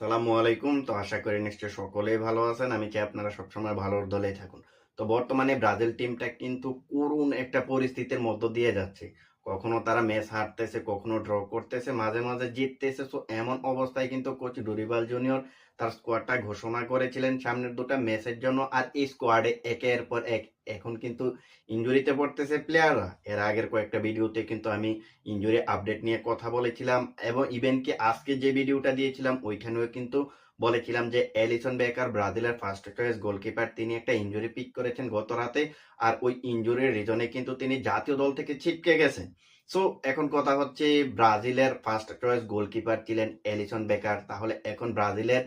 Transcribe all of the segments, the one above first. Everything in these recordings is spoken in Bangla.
আসসালামু আলাইকুম। তো আশা করি নিশ্চয় সকলেই ভালো আছেন। আমি চাই আপনারা সবসময় ভালোর দলেই থাকুন। তো বর্তমানে ব্রাজিল টিমটা কিন্তু করুণ একটা পরিস্থিতির মধ্য দিয়ে যাচ্ছে। কখনো তারা ম্যাচ হারতেছে, কখনো ড্র করতেছে, মাঝে মাঝে জিততেছে। তো এমন অবস্থায় কিন্তু কোচ ডুরিবাল জুনিয়র তার স্কোয়াডটা ঘোষণা করেছিলেন সামনের দুটো ম্যাচের জন্য। আর এই স্কোয়াডে একের পর এক এখন কিন্তু ইঞ্জুরিতে পড়তেছে প্লেয়াররা এর আগের কয়েকটা ভিডিওতে কিন্তু আমি ইঞ্জুরি আপডেট নিয়ে কথা বলেছিলাম। এবং ইভেন কি আজকে যে ভিডিওটা দিয়েছিলাম, ওইখানেও কিন্তু বলেছিলাম যে এলিসন বেকার ব্রাজিলের ফার্স্ট চয়েস গোলকিপার তিনি একটা ইঞ্জুরি পিক করেছেন গত রাতে, আর ওই ইঞ্জুরির রিজনে কিন্তু তিনি জাতীয় দল থেকে ছিটকে গেছেন। সো এখন কথা হচ্ছে ব্রাজিলের ফার্স্ট চয়েস গোলকিপার ছিলেন এলিসন বেকার, তাহলে এখন ব্রাজিলের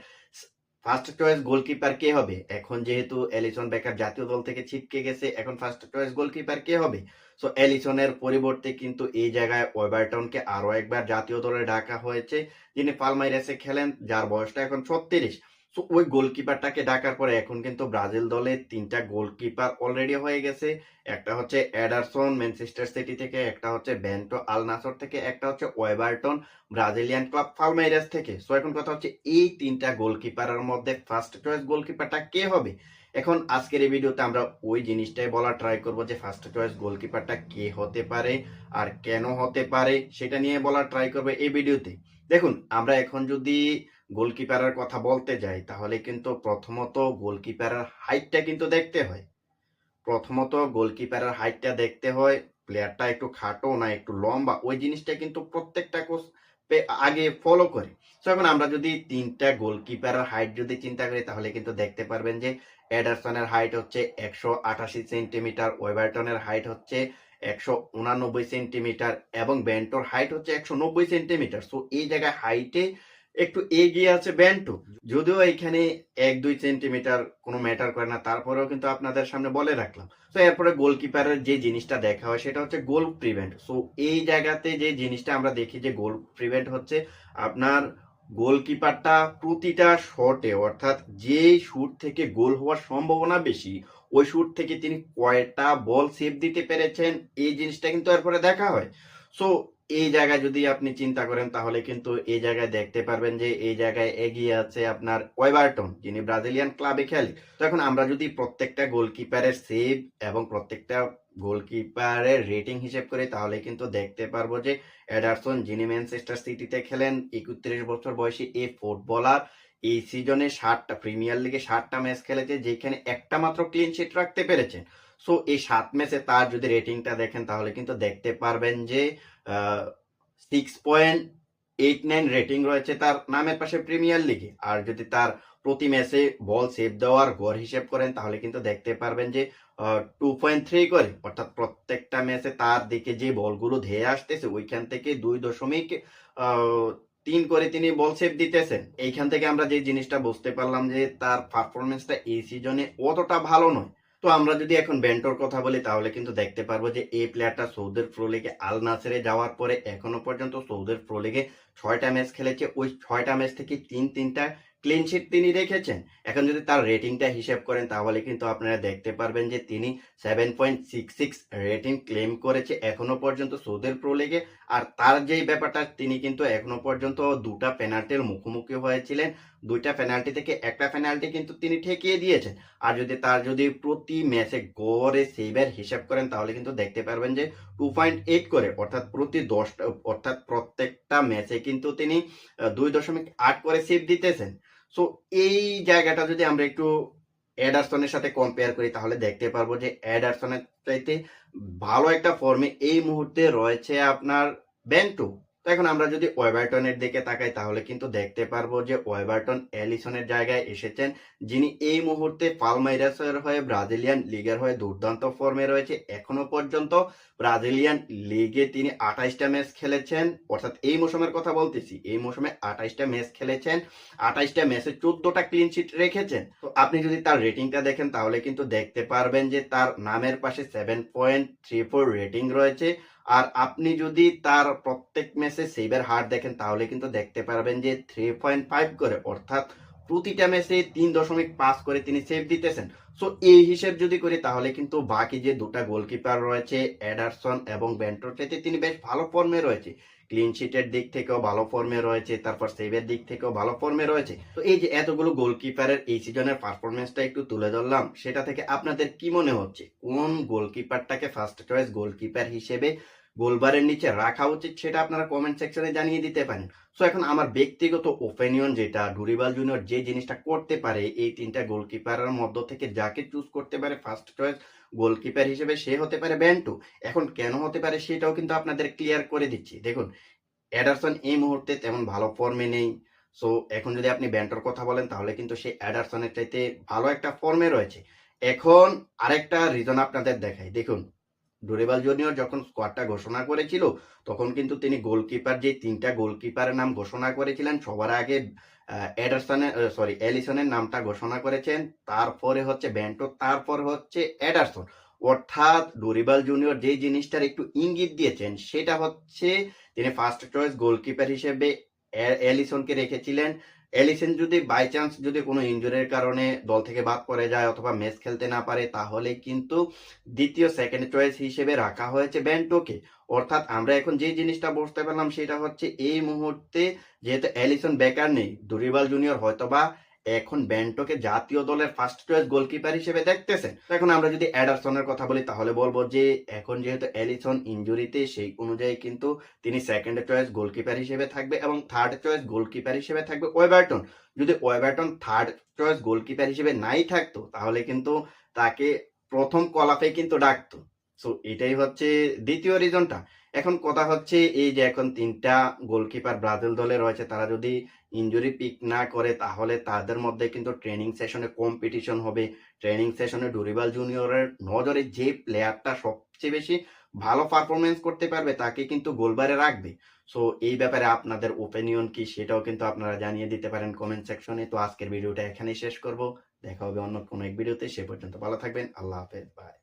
ফার্স্ট চয়েস গোলকিপার কে হবে? এখন যেহেতু এলিসন বেকার জাতীয় দল থেকে ছিটকে গেছে, এখন ফার্স্ট চয়েস গোলকিপার কে হবে? সো এলিসনের পরিবর্তে কিন্তু এই জায়গায় ওয়েবারটনকে আরও একবার জাতীয় দলে ডাকা হয়েছে। যিনি পালমাইরাসে খেলেন, যার বয়সটা এখন ছত্রিশ। সো ওই গোলকিপারটাকে ডাকার পরে এখন কিন্তু ব্রাজিল দলে তিনটা গোলকিপার অলরেডি হয়ে গেছে। একটা হচ্ছে অ্যাডারসন ম্যানচেস্টার সিটি থেকে, একটা হচ্ছে বেন্টো আল নাসর থেকে, একটা হচ্ছে ওয়েবারটন ব্রাজিলিয়ান ক্লাব ফালমাইরাস থেকে। সো এখন কথা হচ্ছে এই তিনটা গোলকিপারের মধ্যে ফার্স্ট চয়েস গোলকিপারটা কে হবে? এখন আজকের এই ভিডিওতে আমরা ওই জিনিসটাই বলা ট্রাই করব যে ফার্স্ট চয়েস গোলকিপারটা কে হতে পারে আর কেন হতে পারে সেটা নিয়ে বলা ট্রাই করব এই ভিডিওতে। দেখুন, আমরা এখন যদি গোলকিপারের কথা বলতে যাই, তাহলে কিন্তু প্রথমত গোলকিপারের হাইটটা কিন্তু দেখতে হয়। প্রথমত গোলকিপারের হাইটটা দেখতে হয় প্লেয়ারটা একটু খাটো না একটু লম্বা, ওই জিনিসটা কিন্তু প্রত্যেকটা কোচ আগে ফলো করে। তো এখন আমরা যদি তিনটা গোলকিপারের হাইট যদি চিন্তা করি, তাহলে কিন্তু দেখতে পারবেন যে এডারসনের হাইট হচ্ছে একশো আটাশি সেন্টিমিটার ওয়েবারটনের হাইট হচ্ছে একশো উনানব্বই সেন্টিমিটার এবং ব্যান্টোর হাইট হচ্ছে একশো নব্বই সেন্টিমিটার সো এই জায়গায় হাইটে একটু এগিয়ে আছে ব্যান্টো যদিও এখানে এক, দুই সেন্টিমিটার কোনো ম্যাটার করে না, তারপরেও কিন্তু আপনাদের সামনে বলে রাখলাম। তো এরপরে গোলকিপারের যে জিনিসটা দেখা হয়, সেটা হচ্ছে গোল প্রিভেন্ট সো এই জায়গাতে যে জিনিসটা আমরা দেখি যে গোল প্রিভেন্ট হচ্ছে আপনার গোলকিপারটা প্রতিটা শটে অর্থাৎ যে শুট থেকে গোল হওয়ার সম্ভাবনা বেশি, ওই শুট থেকে তিনি কয়টা বল সেভ দিতে পেরেছেন, এই জিনিসটা কিন্তু এরপরে দেখা হয়। সো এই জায়গায় যদি আপনি চিন্তা করেন, তাহলে কিন্তু এই জায়গায় দেখতে পারবেন যে এই জায়গায় এগিয়ে আছে আপনার ওয়েবারটন, যিনি ব্রাজিলিয়ান ক্লাবে খেলে। তো এখন আমরা যদি প্রত্যেকটা গোলকিপারের সেভ এবং প্রত্যেকটা গোলকিপারের রেটিং হিসেব করি, তাহলে কিন্তু দেখতে পারব যে এডারসন, যিনি ম্যানচেস্টার সিটিতে খেলেন, একত্রিশ বছর বয়সী এই ফুটবলার, এই সিজনে ষাটটা, প্রিমিয়ার লিগে ষাটটা ম্যাচ খেলেছে, যেখানে একটা মাত্র ক্লিন শিট রাখতে পেরেছেন। সো এই সাত ম্যাচে তার যদি রেটিংটা দেখেন, তাহলে কিন্তু দেখতে পারবেন যে six point eight nine rating রয়েছে তার নামের পাশে প্রিমিয়ার লিগে আর যদি তার প্রতি ম্যাচে বল সেভ দেওয়ার গড় হিসেব করেন, তাহলে কিন্তু দেখতে পারবেন যে টু পয়েন্ট থ্রি করে অর্থাৎ প্রত্যেকটা ম্যাচে তার দিকে যে বলগুলো ধেয়ে আসতেছে, ওইখান থেকে দুই দশমিক তিন করে তিনি বল সেভ দিতেছেন। এইখান থেকে আমরা যে জিনিসটা বুঝতে পারলাম যে, তার পারফরমেন্সটা এই সিজনে অতটা ভালো নয়। তো আমরা যদি এখন বেন্টোর কথা বলি, তাহলে কিন্তু দেখতে পারব যে এই প্লেয়ারটা সৌদের প্রো লিগে আল নাসেরে যাওয়ার পরে এখনও পর্যন্ত সৌদের প্রো লিগে ছয়টা ম্যাচ খেলেছে। ওই ছয়টা ম্যাচ থেকে তিন তিনটা ক্লিন শিট তিনি রেখেছেন। এখন যদি তার রেটিংটা হিসেব করেন, তাহলে কিন্তু আপনারা দেখতে পারবেন যে তিনি seven point six six rating claim করেছে এখনও পর্যন্ত সৌদের প্রো লিগে আর তার যেই ব্যাপারটা, তিনি কিন্তু এখনও পর্যন্ত দুটা পেনাল্টির মুখোমুখি হয়েছিলেন। দুইটা পেনাল্টি থেকে একটা পেনাল্টি কিন্তু তিনি ঠেকিয়ে দিয়েছেন। আর যদি তার যদি প্রতি ম্যাচে গড়ে সেভের হিসাব করেন, তাহলে কিন্তু দেখতে পারবেন যে টু পয়েন্ট এইট করে, অর্থাৎ প্রতি দশটা অর্থাৎ প্রত্যেকটা ম্যাচে কিন্তু তিনি দুই দশমিক আট করে সেভ দিতেছেন। সো এই জায়গাটা যদি আমরা একটু অ্যাডারসনের সাথে কম্পেয়ার করি, তাহলে দেখতে পারব যে অ্যাডারসনের চাইতে ভালো একটা ফর্মে এই মুহূর্তে রয়েছে আপনার ব্যান্টু তো এখন আমরা যদি ওয়েবারটনের দিকে তাকাই, তাহলে কিন্তু দেখতে পারব যে ওয়েবারটন এলিসনের জায়গায় এসেছেন, যিনি এই মুহূর্তে পালমাইরাসের হয়ে ব্রাজিলিয়ান লিগের হয়ে দুর্দান্ত ফর্মে রয়েছে। এখনও পর্যন্ত ব্রাজিলিয়ান লিগে তিনি আঠাইশটা ম্যাচ খেলেছেন। অর্থাৎ এই মৌসুমের কথা বলতেছি, এই মৌসুমে আঠাইশটা ম্যাচ খেলেছেন, আঠাইশটা ম্যাচে চোদ্দটা ক্লিন শিট রেখেছেন। তো আপনি যদি তার রেটিংটা দেখেন, তাহলে কিন্তু দেখতে পারবেন যে তার নামের পাশে seven point three four rating রয়েছে। আর আপনি যদি তার প্রত্যেক ম্যাচে সেভের হার দেখেন, তাহলে কিন্তু দেখতে পারবেন যে থ্রি পয়েন্ট ফাইভ করে, অর্থাৎ প্রতিটা ম্যাচে তিন দশমিক পাঁচ করে তিনি সেভ দিতেছেন। সো এই হিসেব যদি করি, তাহলে কিন্তু বাকি যে দুটা গোলকিপার রয়েছে অ্যাডারসন এবং ব্যান্টোর চাইতে তিনি বেশ ভালো ফর্মে রয়েছে। ক্লিন শিটের দিক থেকেও ভালো ফর্মে রয়েছে, তারপর সেভের দিক থেকেও ভালো ফর্মে রয়েছে। তো এই যে এতগুলো গোলকিপারের এই সিজনের পারফরমেন্সটা একটু তুলে ধরলাম, সেটা থেকে আপনাদের কি মনে হচ্ছে? কোন গোলকিপারটাকে ফার্স্ট চয়েস গোলকিপার হিসেবে গোলবারের নিচে রাখা উচিত সেটা আপনারা কমেন্ট সেকশনে জানিয়ে দিতে পারেন। সো এখন আমার ব্যক্তিগত ওপিনিয়ন যেটা ডুরিবাল জুনিয়র যে জিনিসটা করতে পারে, এই তিনটা গোলকিপারের মধ্য থেকে যাকে চুজ করতে পারে ফার্স্ট চয়েস গোলকিপার হিসেবে সে হতে পারে ব্যান্টু এখন কেন হতে পারে সেটাও কিন্তু আপনাদের ক্লিয়ার করে দিচ্ছি। দেখুন অ্যাডারসন এই মুহূর্তে তেমন ভালো ফর্মে নেই। সো এখন যদি আপনি ব্যান্টোর কথা বলেন, তাহলে কিন্তু সেই অ্যাডারসনের চাইতে ভালো একটা ফর্মে রয়েছে। এখন আরেকটা রিজন আপনাদের দেখাই। দেখুন ডুরেবাল জুনিয়র যখন স্কোয়াডটা ঘোষণা করেছিল, তখন কিন্তু তিনি গোলকিপার যে তিনটা গোলকিপারের নাম ঘোষণা করেছিলেন, সবার আগে অ্যাডারসনের সরি অ্যালিসনের নামটা ঘোষণা করেছেন, তারপরে হচ্ছে ব্যান্টো তারপরে হচ্ছে অ্যাডারসন অর্থাৎ ডোরিবাল জুনিয়র যে জিনিসটার একটু ইঙ্গিত দিয়েছেন, সেটা হচ্ছে তিনি ফার্স্ট চয়েস গোলকিপার হিসেবে অ্যালিসনকে রেখেছিলেন এলিসন যদি বাই চান্স যদি কোনো ইঞ্জুরির কারণে দল থেকে বাদ পড়ে যায় অথবা ম্যাচ খেলতে না পারে, তাহলে কিন্তু দ্বিতীয় সেকেন্ড চয়েস হিসেবে রাখা হয়েছে ব্যান্টোকে। অর্থাৎ আমরা এখন যে জিনিসটা বুঝতে পারলাম সেটা হচ্ছে এই মুহূর্তে যেহেতু অ্যালিসন বেকার নেই, দুরিবাল জুনিয়র হয়তোবা এখন ব্যান্টকে জাতীয় দলের ফার্স্ট চয়েস গোলকিপার হিসেবে দেখতেছেন। এখন আমরা যদি অ্যাডারসনের কথা বলি, তাহলে বলব যে এখন যেহেতু অ্যালিসন ইনজুরিতে, সেই অনুযায়ী কিন্তু তিনি সেকেন্ড চয়েস গোলকিপার হিসেবে থাকবে এবং থার্ড চয়েস গোলকিপার হিসেবে থাকবে ওয়েবার্টন যদি ওয়েবার্টন থার্ড চয়েস গোলকিপার হিসেবে নাই থাকতো, তাহলে কিন্তু তাকে প্রথম কলাপে কিন্তু ডাকতো। সো এটাই হচ্ছে দ্বিতীয় রিজনটা এখন কথা হচ্ছে এই যে এখন তিনটা গোলকিপার ব্রাজিল দলে রয়েছে, তারা যদি ইনজুরি পিক না করে তাহলে তাদের মধ্যে কিন্তু ট্রেনিং সেশনে কম্পিটিশন হবে। ট্রেনিং সেশনে ডুরিবাল জুনিয়রের নজরে যে প্লেয়ারটা সবচেয়ে বেশি ভালো পারফরমেন্স করতে পারবে তাকে কিন্তু গোলবারে রাখবে। সো এই ব্যাপারে আপনাদের ওপিনিয়ন কি সেটাও কিন্তু আপনারা জানিয়ে দিতে পারেন কমেন্ট সেকশনে তো আজকের ভিডিওটা এখানেই শেষ করব। দেখা হবে অন্য কোনো এক ভিডিওতে সে পর্যন্ত ভালো থাকবেন। আল্লাহ হাফেজ। বাই